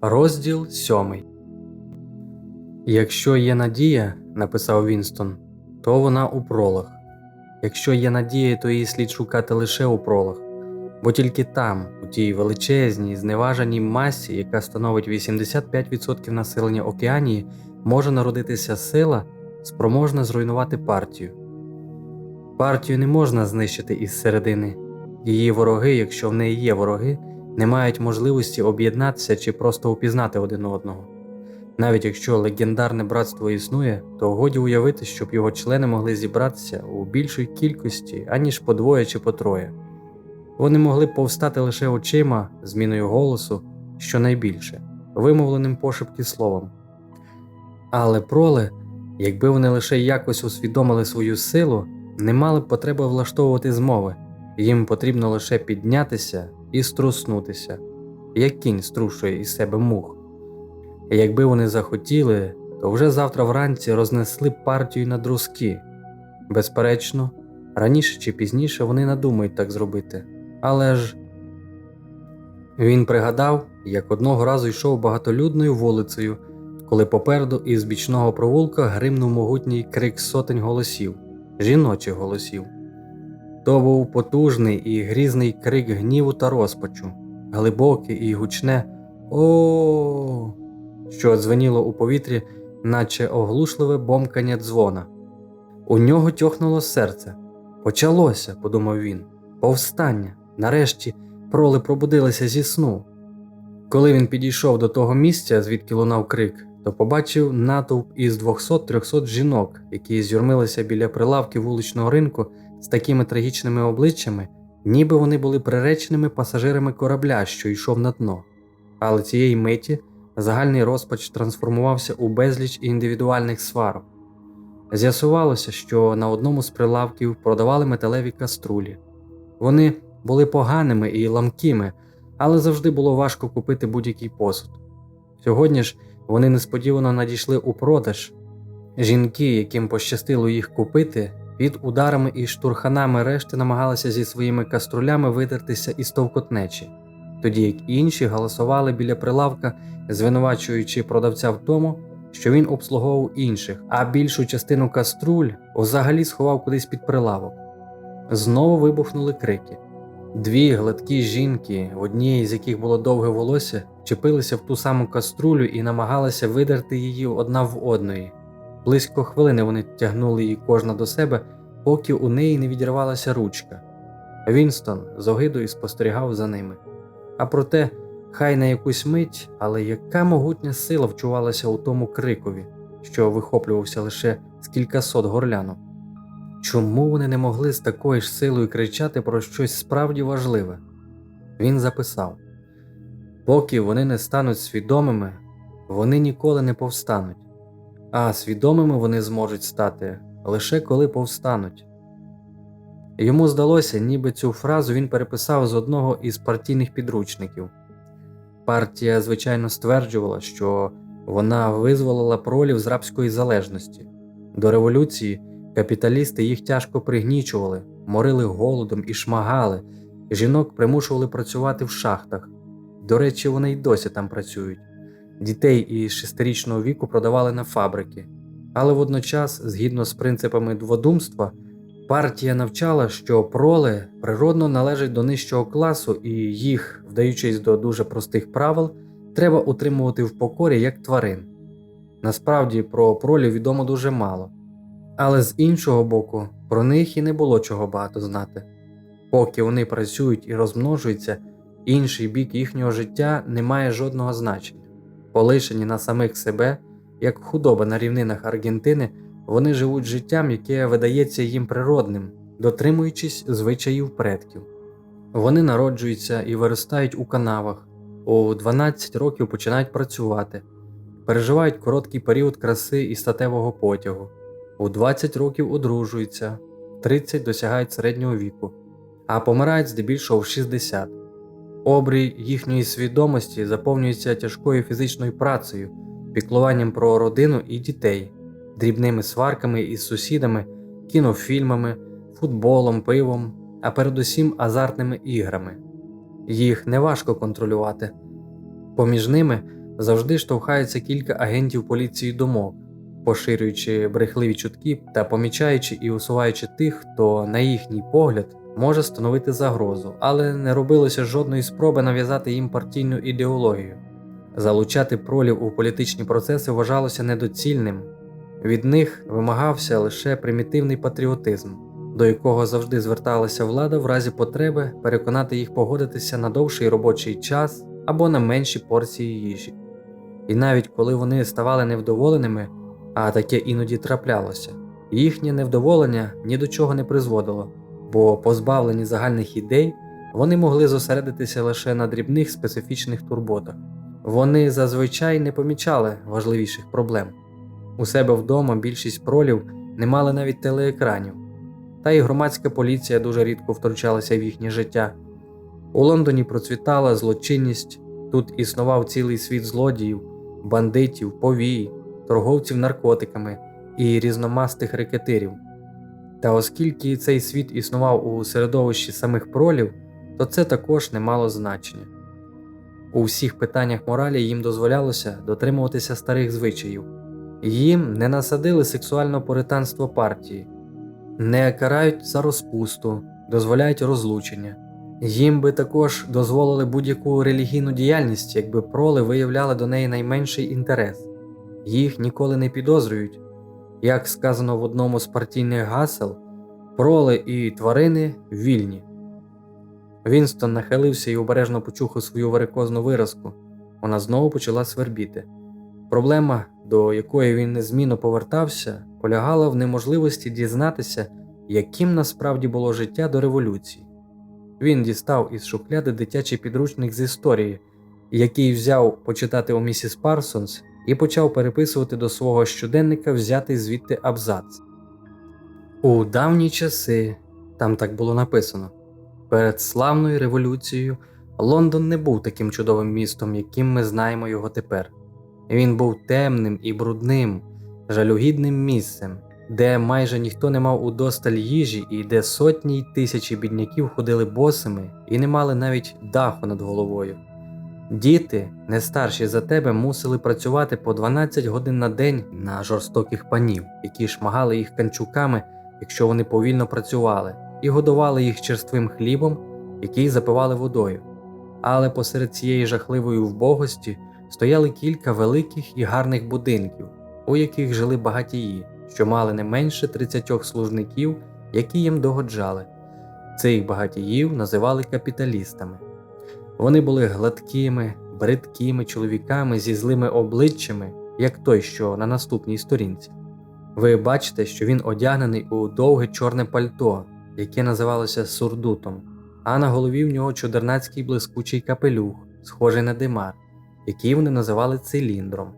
Розділ сьомий. Якщо є надія, написав Вінстон, то вона у пролах. Якщо є надія, то її слід шукати лише у пролах, бо тільки там, у тій величезній, зневаженій масі, яка становить 85% населення Океанії, може народитися сила, спроможна зруйнувати партію. Партію не можна знищити із середини. Її вороги, якщо в неї є вороги, не мають можливості об'єднатися чи просто упізнати один одного. Навіть якщо легендарне братство існує, то годі уявити, щоб його члени могли зібратися у більшій кількості, аніж по двоє чи по троє. Вони могли повстати лише очима, зміною голосу, щонайбільше, вимовленим пошепки словом. Але проли, якби вони лише якось усвідомили свою силу, не мали б потреби влаштовувати змови, їм потрібно лише піднятися і струснутися, як кінь струшує із себе мух. Якби вони захотіли, то вже завтра вранці рознесли партію на друзки. Безперечно, раніше чи пізніше вони надумають так зробити. Але ж він пригадав, як одного разу йшов багатолюдною вулицею, коли попереду із бічного провулка гримнув могутній крик сотень голосів, жіночих голосів. То був потужний і грізний крик гніву та розпачу, глибоке і гучне о що дзвеніло у повітрі, наче оглушливе бомкання дзвона. У нього тьохнуло серце. Почалося, подумав він, повстання. Нарешті проли пробудилися зі сну. Коли він підійшов до того місця, звідки лунав крик, то побачив натовп із 200-300 жінок, які зюрмилися біля прилавки вуличного ринку з такими трагічними обличчями, ніби вони були приреченими пасажирами корабля, що йшов на дно. Але цієї миті загальний розпач трансформувався у безліч індивідуальних сварок. З'ясувалося, що на одному з прилавків продавали металеві каструлі. Вони були поганими і ламкими, але завжди було важко купити будь-який посуд. Сьогодні ж вони несподівано надійшли у продаж. Жінки, яким пощастило їх купити, під ударами і штурханами решти намагалися зі своїми каструлями видертися із товкотнечі, тоді як інші галасували біля прилавка, звинувачуючи продавця в тому, що він обслуговував інших, а більшу частину каструль взагалі сховав кудись під прилавок. Знову вибухнули крики. Дві гладкі жінки, в одній з яких було довге волосся, чепилися в ту саму каструлю і намагалися видерти її одна в одної. Близько хвилини вони тягнули її кожна до себе, поки у неї не відірвалася ручка. Вінстон з огидою спостерігав за ними. А проте, хай на якусь мить, але яка могутня сила вчувалася у тому крикові, що вихоплювався лише з кількасот горлянок. Чому вони не могли з такою ж силою кричати про щось справді важливе? Він записав: поки вони не стануть свідомими, вони ніколи не повстануть, а свідомими вони зможуть стати лише коли повстануть. Йому здалося, ніби цю фразу він переписав з одного із партійних підручників. Партія, звичайно, стверджувала, що вона визволила пролів з рабської залежності. До революції капіталісти їх тяжко пригнічували, морили голодом і шмагали, жінок примушували працювати в шахтах. До речі, вони й досі там працюють. Дітей із шестирічного віку продавали на фабрики. Але водночас, згідно з принципами дводумства, партія навчала, що проли природно належать до нижчого класу, і їх, вдаючись до дуже простих правил, треба утримувати в покорі як тварин. Насправді про пролів відомо дуже мало. Але з іншого боку, про них і не було чого багато знати. Поки вони працюють і розмножуються, інший бік їхнього життя не має жодного значення. Полишені на самих себе, як худоба на рівнинах Аргентини, вони живуть життям, яке видається їм природним, дотримуючись звичаїв предків. Вони народжуються і виростають у канавах, у 12 років починають працювати, переживають короткий період краси і статевого потягу. У 20 років одружуються, 30 досягають середнього віку, а помирають здебільшого в 60. Обрій їхньої свідомості заповнюється тяжкою фізичною працею, піклуванням про родину і дітей, дрібними сварками із сусідами, кінофільмами, футболом, пивом, а передусім азартними іграми. Їх неважко контролювати. Поміж ними завжди штовхається кілька агентів поліції думок, поширюючи брехливі чутки та помічаючи і усуваючи тих, хто, на їхній погляд, може становити загрозу, але не робилося жодної спроби нав'язати їм партійну ідеологію. Залучати пролів у політичні процеси вважалося недоцільним. Від них вимагався лише примітивний патріотизм, до якого завжди зверталася влада в разі потреби переконати їх погодитися на довший робочий час або на менші порції їжі. І навіть коли вони ставали невдоволеними, а таке іноді траплялося, їхнє невдоволення ні до чого не призводило, бо позбавлені загальних ідей, вони могли зосередитися лише на дрібних специфічних турботах. Вони зазвичай не помічали важливіших проблем. У себе вдома більшість пролів не мали навіть телеекранів, та й громадська поліція дуже рідко втручалася в їхнє життя. У Лондоні процвітала злочинність, тут існував цілий світ злодіїв, бандитів, повій, торговців наркотиками і різномастих рекетирів. Та оскільки цей світ існував у середовищі самих пролів, то це також не мало значення. У всіх питаннях моралі їм дозволялося дотримуватися старих звичаїв. Їм не насадили сексуальне поританство партії, не карають за розпусту, дозволяють розлучення. Їм би також дозволили будь-яку релігійну діяльність, якби проли виявляли до неї найменший інтерес. Їх ніколи не підозрюють. Як сказано в одному з партійних гасел, проли і тварини вільні. Вінстон нахилився і обережно почухав свою варикозну виразку. Вона знову почала свербіти. Проблема, до якої він незмінно повертався, полягала в неможливості дізнатися, яким насправді було життя до революції. Він дістав із шухляди дитячий підручник з історії, який взяв почитати у місіс Парсонс, і почав переписувати до свого щоденника взятий звідти абзац. У давні часи, там так було написано, перед славною революцією Лондон не був таким чудовим містом, яким ми знаємо його тепер. Він був темним і брудним, жалюгідним місцем, де майже ніхто не мав удосталь їжі і де сотні й тисячі бідняків ходили босими і не мали навіть даху над головою. Діти, не старші за тебе, мусили працювати по 12 годин на день на жорстоких панів, які шмагали їх канчуками, якщо вони повільно працювали, і годували їх черствим хлібом, який запивали водою. Але посеред цієї жахливої вбогості стояли кілька великих і гарних будинків, у яких жили багатії, що мали не менше 30 служників, які їм догоджали. Цих багатіїв називали капіталістами. Вони були гладкими, бридкими чоловіками зі злими обличчями, як той, що на наступній сторінці. Ви бачите, що він одягнений у довге чорне пальто, яке називалося сурдутом, а на голові в нього чудернацький блискучий капелюх, схожий на димар, який вони називали циліндром.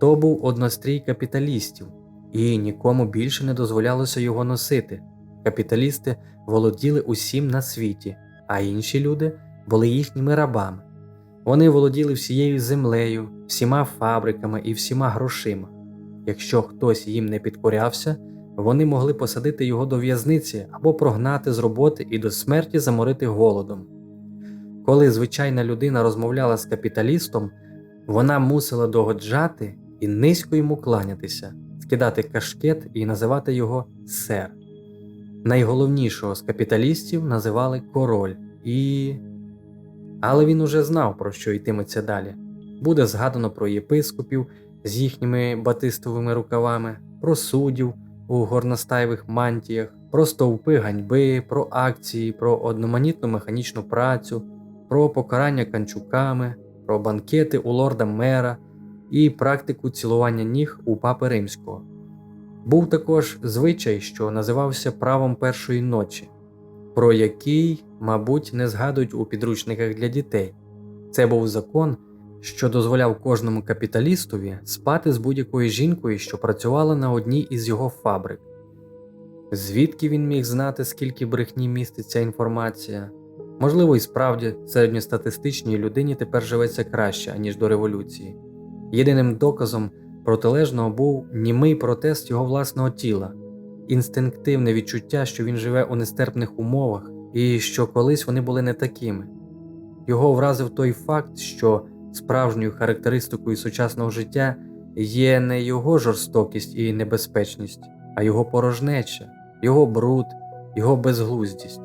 То був однострій капіталістів, і нікому більше не дозволялося його носити. Капіталісти володіли усім на світі, а інші люди були їхніми рабами. Вони володіли всією землею, всіма фабриками і всіма грошима. Якщо хтось їм не підкорявся, вони могли посадити його до в'язниці або прогнати з роботи і до смерті заморити голодом. Коли звичайна людина розмовляла з капіталістом, вона мусила догоджати і низько йому кланятися, скидати кашкет і називати його сер. Найголовнішого з капіталістів називали король і. Але він уже знав, про що йтиметься далі. Буде згадано про єпископів з їхніми батистовими рукавами, про суддів у горностаєвих мантіях, про стовпи ганьби, про акції, про одноманітну механічну працю, про покарання канчуками, про банкети у лорда мера і практику цілування ніг у папи римського. Був також звичай, що називався правом першої ночі, про який, мабуть, не згадують у підручниках для дітей. Це був закон, що дозволяв кожному капіталістові спати з будь-якою жінкою, що працювала на одній із його фабрик. Звідки він міг знати, скільки брехні містить ця інформація? Можливо, і справді середньостатистичній людині тепер живеться краще, аніж до революції. Єдиним доказом протилежного був німий протест його власного тіла, інстинктивне відчуття, що він живе у нестерпних умовах і що колись вони були не такими. Його вразив той факт, що справжньою характеристикою сучасного життя є не його жорстокість і небезпечність, а його порожнеча, його бруд, його безглуздість.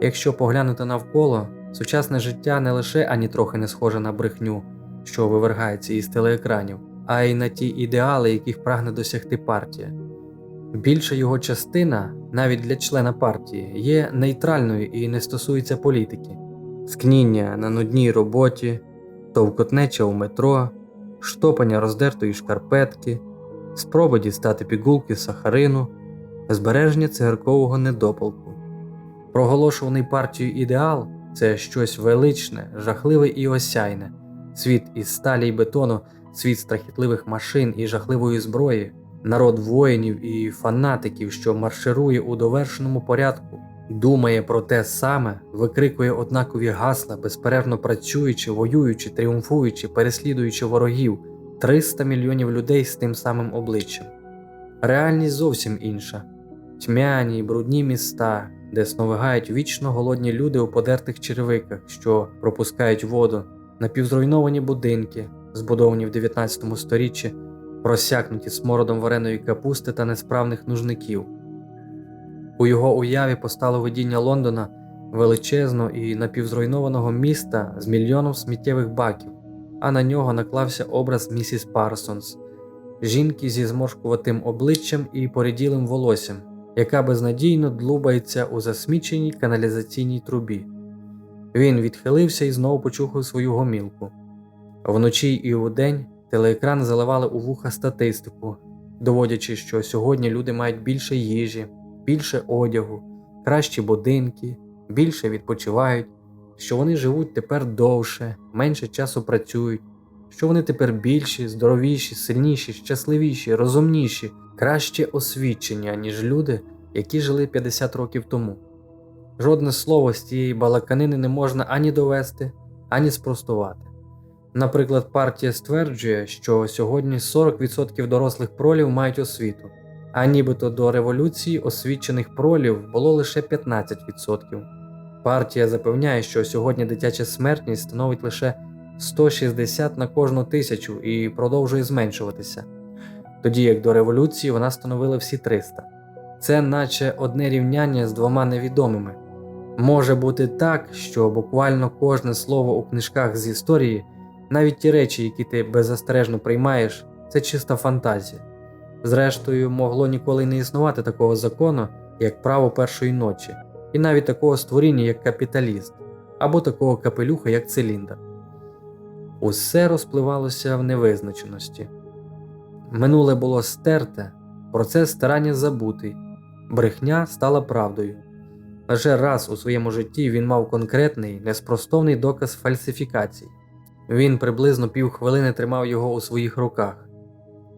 Якщо поглянути навколо, сучасне життя не лише ані трохи не схоже на брехню, що вивергається із телеекранів, а й на ті ідеали, яких прагне досягти партія. Більша його частина, навіть для члена партії, є нейтральною і не стосується політики, скніння на нудній роботі, товкотнеча у метро, штопання роздертої шкарпетки, спроби дістати пігулки сахарину, збереження цигаркового недопалку. Проголошуваний партією ідеал це щось величне, жахливе і осяйне, світ із сталі й бетону, світ страхітливих машин і жахливої зброї, народ воїнів і фанатиків, що марширує у довершеному порядку, думає про те саме, викрикує однакові гасла, безперервно працюючи, воюючи, тріумфуючи, переслідуючи ворогів, 300 мільйонів людей з тим самим обличчям. Реальність зовсім інша. Тьмяні брудні міста, де сновигають вічно голодні люди у подертих черевиках, що пропускають воду, напівзруйновані будинки, збудовані в 19 сторіччі, просякнуті смородом вареної капусти та несправних нужників. У його уяві постало видіння Лондона величезного і напівзруйнованого міста з мільйоном сміттєвих баків, а на нього наклався образ місіс Парсонс, жінки зі зморшкуватим обличчям і поріділим волоссям, яка безнадійно длубається у засміченій каналізаційній трубі. Він відхилився і знову почухав свою гомілку. Вночі і удень телеекран заливали у вуха статистику, доводячи, що сьогодні люди мають більше їжі, більше одягу, кращі будинки, більше відпочивають, що вони живуть тепер довше, менше часу працюють, що вони тепер більші, здоровіші, сильніші, щасливіші, розумніші, краще освічені, ніж люди, які жили 50 років тому. Жодне слово з цієї балаканини не можна ані довести, ані спростувати. Наприклад, партія стверджує, що сьогодні 40% дорослих пролів мають освіту, а нібито до революції освічених пролів було лише 15%. Партія запевняє, що сьогодні дитяча смертність становить лише 160 на кожну тисячу і продовжує зменшуватися, тоді як до революції вона становила всі 300. Це наче одне рівняння з двома невідомими. Може бути так, що буквально кожне слово у книжках з історії, навіть ті речі, які ти беззастережно приймаєш, це чиста фантазія. Зрештою, могло ніколи не існувати такого закону, як право першої ночі, і навіть такого створіння, як капіталіст, або такого капелюха, як циліндр. Усе розпливалося в невизначеності. Минуле було стерте, процес старання забутий, брехня стала правдою. Лише раз у своєму житті він мав конкретний, неспростовний доказ фальсифікацій. Він приблизно півхвилини тримав його у своїх руках.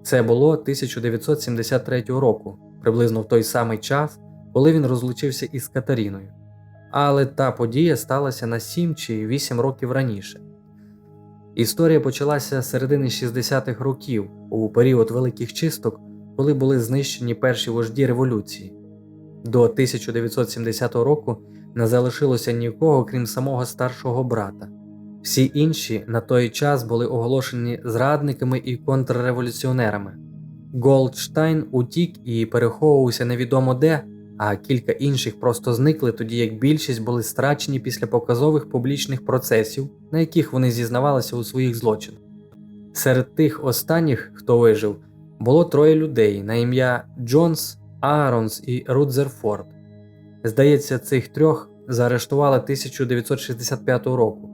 Це було 1973 року, приблизно в той самий час, коли він розлучився із Катаріною. Але та подія сталася на 7 чи 8 років раніше. Історія почалася з середини 60-х років, у період великих чисток, коли були знищені перші вожді революції. До 1970 року не залишилося нікого, крім самого старшого брата. Всі інші на той час були оголошені зрадниками і контрреволюціонерами. Голдштайн утік і переховувався невідомо де, а кілька інших просто зникли, тоді як більшість були страчені після показових публічних процесів, на яких вони зізнавалися у своїх злочинах. Серед тих останніх, хто вижив, було троє людей на ім'я Джонс, Ааронс і Рудзерфорд. Здається, цих трьох заарештували 1965 року.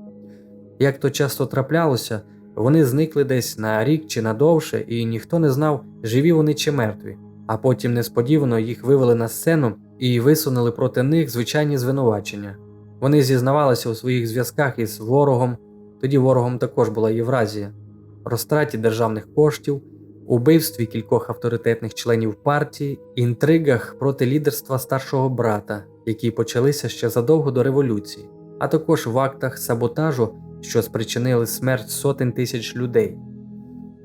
Як то часто траплялося, вони зникли десь на рік чи надовше, і ніхто не знав, живі вони чи мертві, а потім несподівано їх вивели на сцену і висунули проти них звичайні звинувачення. Вони зізнавалися у своїх зв'язках із ворогом, тоді ворогом також була Євразія, розтраті державних коштів, убивстві кількох авторитетних членів партії, інтригах проти лідерства старшого брата, які почалися ще задовго до революції, а також в актах саботажу що спричинили смерть сотень тисяч людей.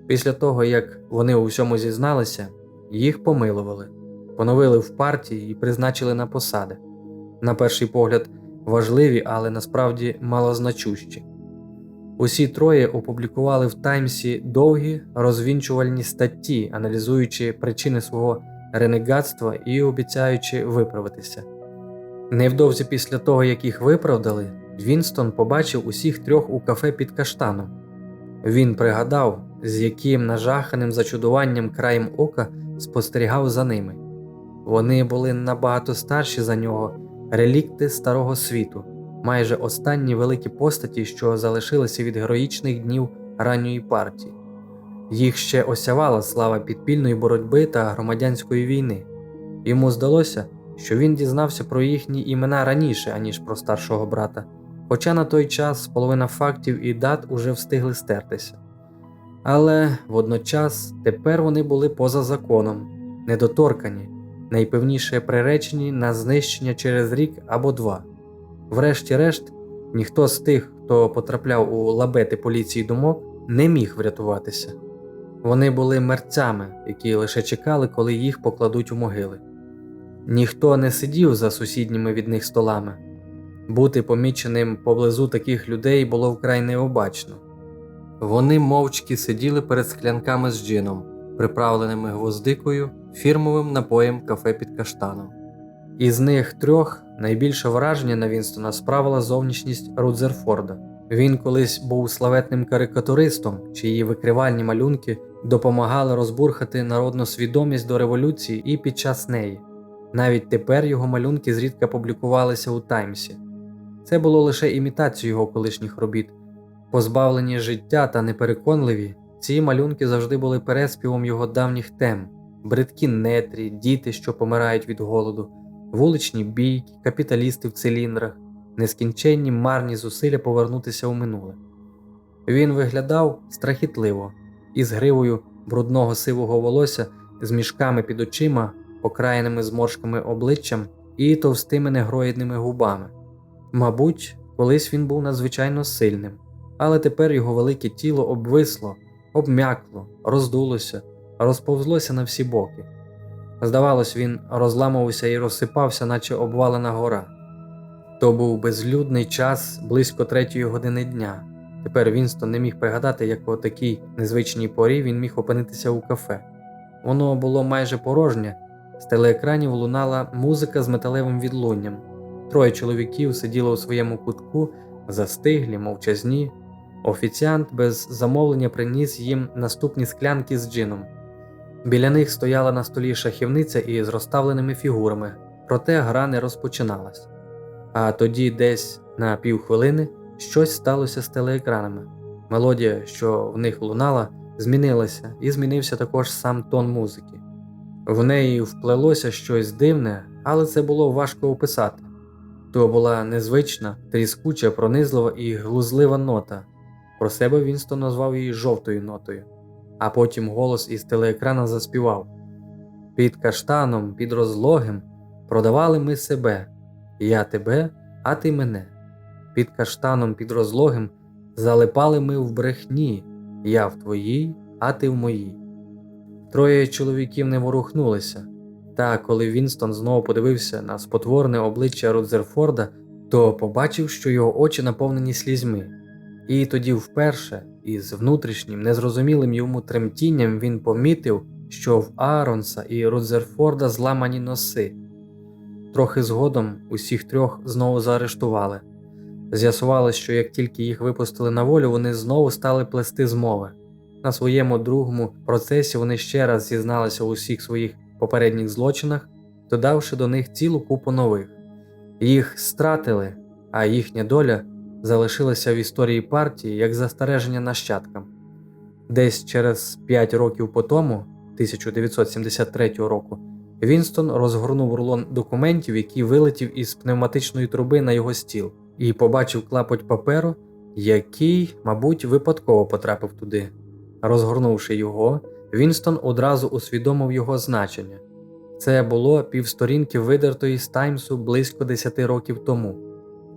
Після того, як вони у всьому зізналися, їх помилували, поновили в партії і призначили на посади, на перший погляд, важливі, але насправді малозначущі. Усі троє опублікували в Таймсі довгі розвінчувальні статті, аналізуючи причини свого ренегатства і обіцяючи виправитися. Невдовзі після того, як їх виправдали, Вінстон побачив усіх трьох у кафе під каштаном. Він пригадав, з яким нажаханим зачудуванням краєм ока спостерігав за ними. Вони були набагато старші за нього, релікти старого світу, майже останні великі постаті, що залишилися від героїчних днів ранньої партії. Їх ще осявала слава підпільної боротьби та громадянської війни. Йому здалося, що він дізнався про їхні імена раніше, аніж про старшого брата, хоча на той час половина фактів і дат уже встигли стертися. Але водночас тепер вони були поза законом, недоторкані, найпевніше приречені на знищення через рік або два. Врешті-решт, ніхто з тих, хто потрапляв у лабети поліції думок, не міг врятуватися. Вони були мерцями, які лише чекали, коли їх покладуть у могили. Ніхто не сидів за сусідніми від них столами. Бути поміченим поблизу таких людей було вкрай необачно. Вони мовчки сиділи перед склянками з джином, приправленими гвоздикою, фірмовим напоєм кафе під каштаном. Із них трьох найбільше враження на Вінстона справила зовнішність Рудзерфорда. Він колись був славетним карикатуристом, чиї викривальні малюнки допомагали розбурхати народну свідомість до революції і під час неї. Навіть тепер його малюнки зрідка публікувалися у Таймсі. Це було лише імітацією його колишніх робіт. Позбавлені життя та непереконливі, ці малюнки завжди були переспівом його давніх тем: бридкі нетрі, діти, що помирають від голоду, вуличні бійки, капіталісти в циліндрах, нескінченні марні зусилля повернутися у минуле. Він виглядав страхітливо, із гривою брудного сивого волосся, з мішками під очима, покраєними зморшками обличчям і товстими негроїдними губами. Мабуть, колись він був надзвичайно сильним, але тепер його велике тіло обвисло, обмякло, роздулося, розповзлося на всі боки. Здавалось, він розламувався і розсипався, наче обвалена гора. То був безлюдний час близько третьої години дня. Тепер Вінстон не міг пригадати, як о такій незвичній порі він міг опинитися у кафе. Воно було майже порожнє, з телеекранів лунала музика з металевим відлунням. Троє чоловіків сиділо у своєму кутку, застиглі, мовчазні. Офіціант без замовлення приніс їм наступні склянки з джином. Біля них стояла на столі шахівниця із розставленими фігурами, проте гра не розпочиналась. А тоді, десь на півхвилини, щось сталося з телеекранами. Мелодія, що в них лунала, змінилася, і змінився також сам тон музики. В неї вплелося щось дивне, але це було важко описати. То була незвична, тріскуча, пронизлива і глузлива нота. Про себе Вінстон назвав її жовтою нотою, а потім голос із телеекрана заспівав: Під каштаном, під розлогим продавали ми себе, я тебе, а ти мене. Під каштаном, під розлогим залипали ми в брехні, я в твоїй, а ти в моїй. Троє чоловіків не ворухнулися, та коли Вінстон знову подивився на спотворне обличчя Рудзерфорда, то побачив, що його очі наповнені слізьми. І тоді вперше, із внутрішнім, незрозумілим йому тремтінням, він помітив, що в Ааронса і Рудзерфорда зламані носи. Трохи згодом усіх трьох знову заарештували. З'ясувалось, що як тільки їх випустили на волю, вони знову стали плести змови. На своєму другому процесі вони ще раз зізналися у усіх своїх попередніх злочинах, додавши до них цілу купу нових. Їх стратили, а їхня доля залишилася в історії партії як застереження нащадкам. Десь через 5 років по тому, 1973 року, Вінстон розгорнув рулон документів, який вилетів із пневматичної труби на його стіл, і побачив клапоть паперу, який, мабуть, випадково потрапив туди. Розгорнувши його, Вінстон одразу усвідомив його значення. Це було півсторінки видертої з Таймсу близько 10 років тому.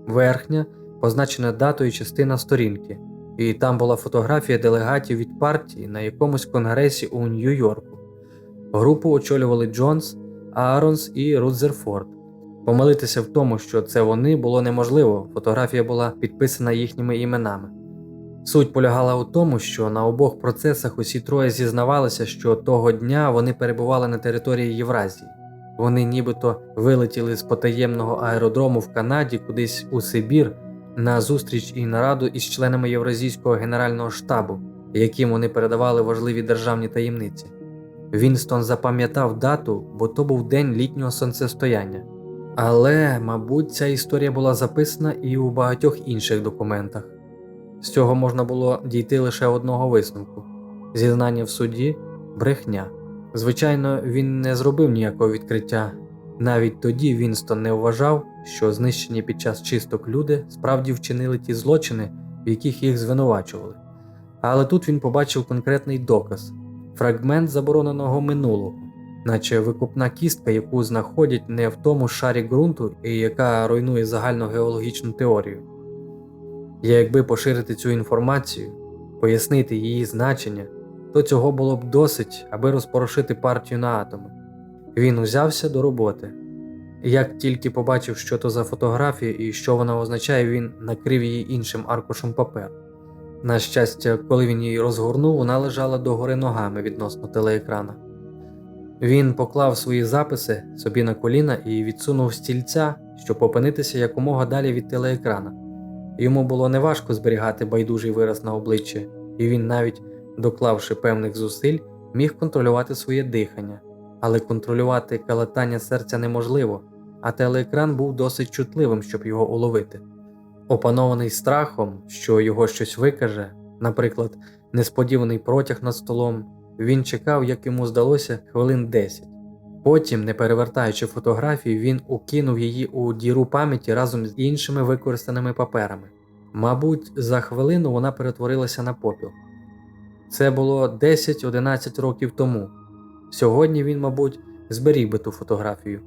Верхня позначена датою частина сторінки, і там була фотографія делегатів від партії на якомусь конгресі у Нью-Йорку. Групу очолювали Джонс, Ааронс і Рудзерфорд. Помилитися в тому, що це вони було неможливо, фотографія була підписана їхніми іменами. Суть полягала у тому, що на обох процесах усі троє зізнавалися, що того дня вони перебували на території Євразії. Вони нібито вилетіли з потаємного аеродрому в Канаді кудись у Сибір на зустріч і нараду із членами Євразійського генерального штабу, яким вони передавали важливі державні таємниці. Вінстон запам'ятав дату, бо то був день літнього сонцестояння. Але, мабуть, ця історія була записана і у багатьох інших документах. З цього можна було дійти лише одного висновку: зізнання в суді брехня. Звичайно, він не зробив ніякого відкриття. Навіть тоді Вінстон не вважав, що знищені під час чисток люди справді вчинили ті злочини, в яких їх звинувачували. Але тут він побачив конкретний доказ фрагмент забороненого минулого, наче викупна кістка, яку знаходять не в тому шарі ґрунту і яка руйнує загальну геологічну теорію. І якби поширити цю інформацію, пояснити її значення, то цього було б досить, аби розпорошити партію на атоми. Він узявся до роботи. Як тільки побачив, що то за фотографія і що вона означає, він накрив її іншим аркушем паперу. На щастя, коли він її розгорнув, вона лежала догори ногами відносно телеекрана. Він поклав свої записи собі на коліна і відсунув стільця, щоб опинитися якомога далі від телеекрана. Йому було неважко зберігати байдужий вираз на обличчі, і він, навіть доклавши певних зусиль, міг контролювати своє дихання, але контролювати калатання серця неможливо, а телеекран був досить чутливим, щоб його уловити. Опанований страхом, що його щось викаже, наприклад, несподіваний протяг над столом, він чекав, як йому здалося, хвилин 10. Потім, не перевертаючи фотографію, він укинув її у діру пам'яті разом з іншими використаними паперами. Мабуть, за хвилину вона перетворилася на попіл. Це було 10-11 років тому. Сьогодні він, мабуть, зберіг би ту фотографію.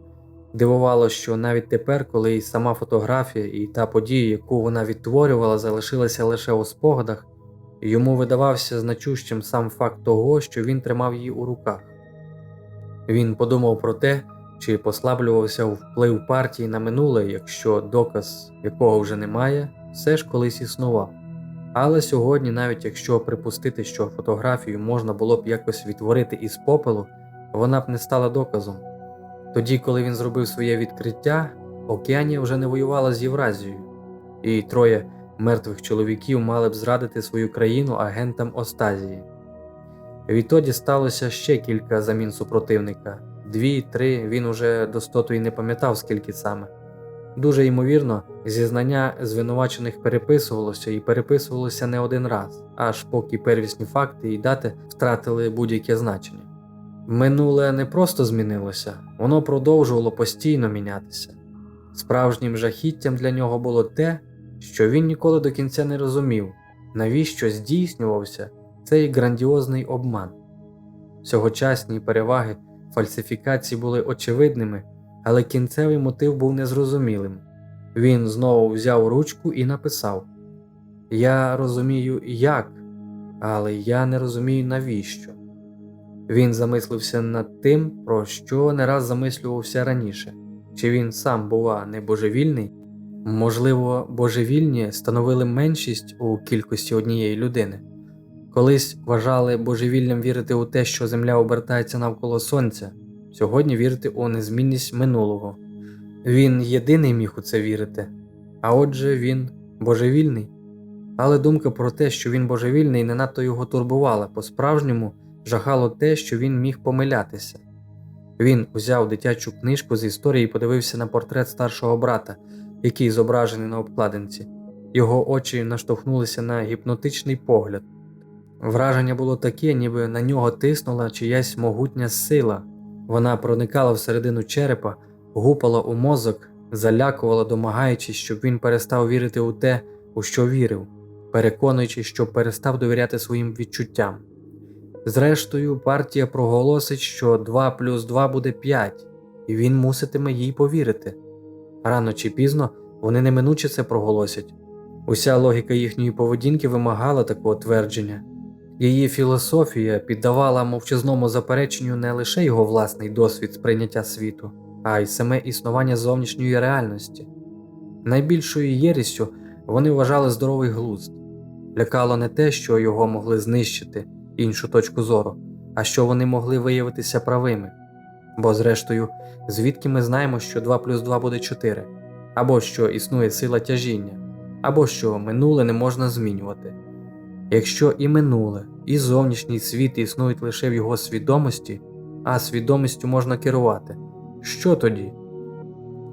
Дивувало, що навіть тепер, коли і сама фотографія і та подія, яку вона відтворювала, залишилася лише у спогадах, йому видавався значущим сам факт того, що він тримав її у руках. Він подумав про те, чи послаблювався вплив партії на минуле, якщо доказ якого вже немає, все ж колись існував. Але сьогодні, навіть якщо припустити, що фотографію можна було б якось відтворити із попелу, вона б не стала доказом. Тоді, коли він зробив своє відкриття, Океанія вже не воювала з Євразією, і троє мертвих чоловіків мали б зрадити свою країну агентам Остазії. Відтоді сталося ще кілька замін супротивника дві, три, він уже достоту й не пам'ятав, скільки саме. Дуже ймовірно, зізнання звинувачених переписувалося і переписувалося не один раз, аж поки первісні факти і дати втратили будь-яке значення. Минуле не просто змінилося, воно продовжувало постійно мінятися. Справжнім жахіттям для нього було те, що він ніколи до кінця не розумів, навіщо здійснювався цей грандіозний обман. Сьогочасні переваги фальсифікації були очевидними, але кінцевий мотив був незрозумілим. Він знову взяв ручку і написав: Я розумію, як, але я не розумію навіщо. Він замислився над тим, про що не раз замислювався раніше, чи він сам, бува, не божевільний, можливо, божевільні становили меншість у кількості однієї людини. Колись вважали божевільним вірити у те, що Земля обертається навколо Сонця, сьогодні вірити у незмінність минулого. Він єдиний міг у це вірити, а отже, він божевільний. Але думка про те, що він божевільний, не надто його турбувала, по-справжньому жахало те, що він міг помилятися. Він узяв дитячу книжку з історії і подивився на портрет старшого брата, який зображений на обкладинці. Його очі наштовхнулися на гіпнотичний погляд. Враження було таке, ніби на нього тиснула чиясь могутня сила. Вона проникала всередину черепа, гупала у мозок, залякувала, домагаючись, щоб він перестав вірити у те, у що вірив, переконуючи, що перестав довіряти своїм відчуттям. Зрештою, партія проголосить, що 2 плюс 2 буде 5, і він муситиме їй повірити. Рано чи пізно вони неминуче це проголосять. Уся логіка їхньої поведінки вимагала такого твердження. Її філософія піддавала мовчазному запереченню не лише його власний досвід сприйняття світу, а й саме існування зовнішньої реальності. Найбільшою єрістю вони вважали здоровий глузд. Лякало не те, що його могли знищити іншу точку зору, а що вони могли виявитися правими. Бо, зрештою, звідки ми знаємо, що 2 плюс 2 буде 4, або що існує сила тяжіння, або що минуле не можна змінювати. Якщо і минуле, і зовнішній світ існують лише в його свідомості, а свідомістю можна керувати, що тоді?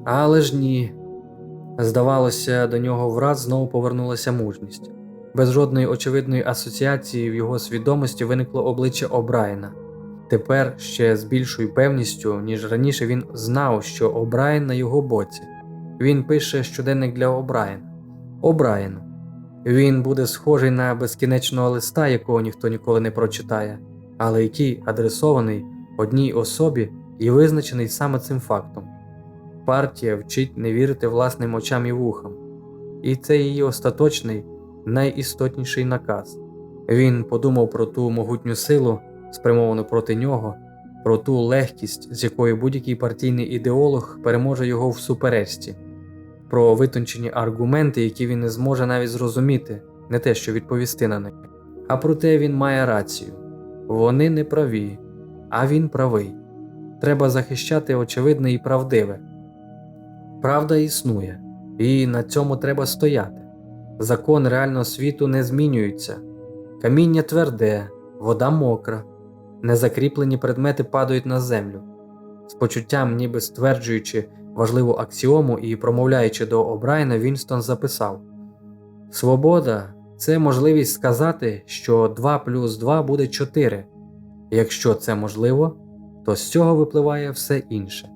Але ж ні. Здавалося, до нього враз знову повернулася мужність. Без жодної очевидної асоціації в його свідомості виникло обличчя Обрайена. Тепер ще з більшою певністю, ніж раніше, він знав, що Обрайен на його боці. Він пише щоденник для Обрайена. Обрайену. Він буде схожий на безкінечного листа, якого ніхто ніколи не прочитає, але який адресований одній особі і визначений саме цим фактом. Партія вчить не вірити власним очам і вухам, і це її остаточний, найістотніший наказ. Він подумав про ту могутню силу, спрямовану проти нього, про ту легкість, з якою будь-який партійний ідеолог переможе його в суперечці, про витончені аргументи, які він не зможе навіть зрозуміти, не те, що відповісти на них. А проте він має рацію вони не праві, а він правий. Треба захищати очевидне і правдиве. Правда існує, і на цьому треба стояти. Закон реального світу не змінюється. Каміння тверде, вода мокра, незакріплені предмети падають на землю. З почуттям, ніби стверджуючи важливу аксіому і промовляючи до Обрайна, Вінстон записав: Свобода це можливість сказати, що 2 плюс 2 буде 4. Якщо це можливо, то з цього випливає все інше.